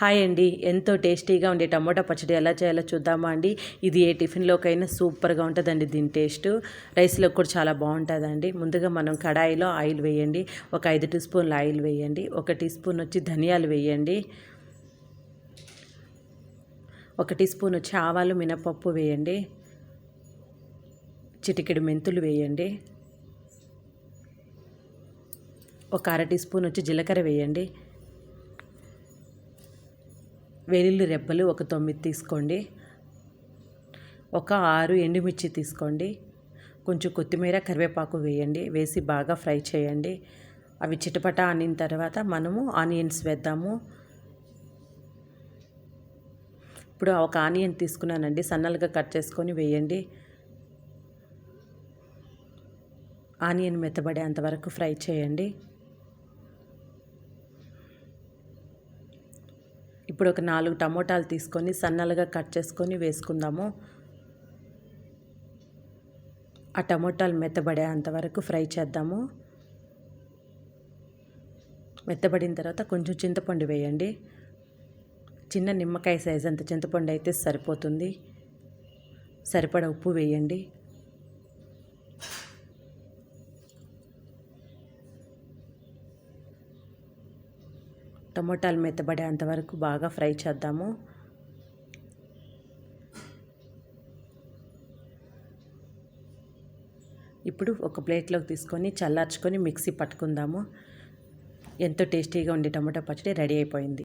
Hi అండి. ఎంతో టేస్టీగా ఉండే టమోటా పచ్చడి ఎలా చేయాలో చూద్దామా అండి. ఇది ఏ టిఫిన్లోకైనా సూపర్గా ఉంటుందండి దీని టేస్ట్. రైస్లో కూడా చాలా బాగుంటుందండి. ముందుగా మనం కడాయిలో ఆయిల్ వేయండి. ఒక ఐదు టీ స్పూన్ల ఆయిల్ వేయండి. ఒక టీ స్పూన్ వచ్చి ధనియాలు వేయండి. ఒక టీ స్పూన్ వచ్చి ఆవాలు మినపప్పు వేయండి. చిటికెడు మెంతులు వేయండి. ఒక అర టీ స్పూన్ వచ్చి జీలకర్ర వేయండి. వెల్లుల్లి రెబ్బలు ఒక తొమ్మిది తీసుకోండి. ఒక ఆరు ఎండుమిర్చి తీసుకోండి. కొంచెం కొత్తిమీర కరివేపాకు వేయండి. వేసి బాగా ఫ్రై చేయండి. అవి చిటపట అనిన తర్వాత మనము ఆనియన్స్ వేద్దాము. ఇప్పుడు ఒక ఆనియన్ తీసుకున్నానండి. సన్నలుగా కట్ చేసుకొని వేయండి. ఆనియన్ మెత్తబడేంత అంతవరకు ఫ్రై చేయండి. ఇప్పుడు ఒక నాలుగు టమోటాలు తీసుకొని సన్నలుగా కట్ చేసుకొని వేసుకుందాము. ఆ టమోటాలు మెత్తబడే అంతవరకు ఫ్రై చేద్దాము. మెత్తబడిన తర్వాత కొంచెం చింతపండు వేయండి. చిన్న నిమ్మకాయ సైజ్ అంత చింతపండు అయితే సరిపోతుంది. సరిపడ ఉప్పు వేయండి. టమోటాలు మెత్తబడేంత అంతవరకు బాగా ఫ్రై చేద్దాము. ఇప్పుడు ఒక ప్లేట్లోకి తీసుకొని చల్లార్చుకొని మిక్సీ పట్టుకుందాము. ఎంతో టేస్టీగా ఉండే టమాటా పచ్చడి రెడీ అయిపోయింది.